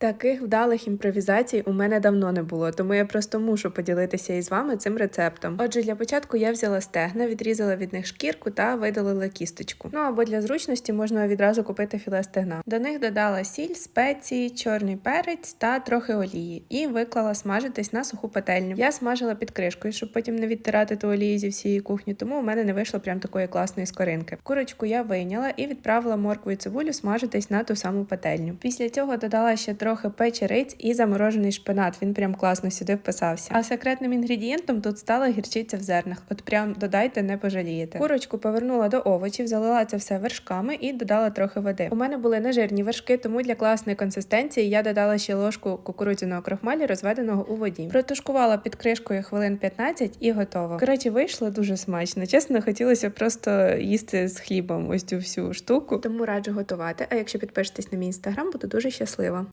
Таких вдалих імпровізацій у мене давно не було, тому я просто мушу поділитися із вами цим рецептом. Отже, для початку я взяла стегна, відрізала від них шкірку та видалила кісточку. Ну або для зручності можна відразу купити філе стегна. До них додала сіль, спеції, чорний перець та трохи олії і виклала смажитись на суху пательню. Я смажила під кришкою, щоб потім не відтирати ту олію зі всієї кухні, тому у мене не вийшло прям такої класної скоринки. Курочку я вийняла і відправила моркву і цибулю смажитись на ту саму пательню. Після цього додала ще трохи печериць і заморожений шпинат. Він прям класно сюди вписався. А секретним інгредієнтом тут стала гірчиця в зернах. От прям додайте, не пожалієте. Курочку повернула до овочів, залила це все вершками і додала трохи води. У мене були нежирні вершки, тому для класної консистенції я додала ще ложку кукурудзяного крохмалю, розведеного у воді. Протушкувала під кришкою хвилин 15 і готово. Коротше, вийшло дуже смачно. Чесно, хотілося просто їсти з хлібом ось цю всю штуку. Тому раджу готувати. А якщо підпишетесь на мій інстаграм, буду дуже щаслива.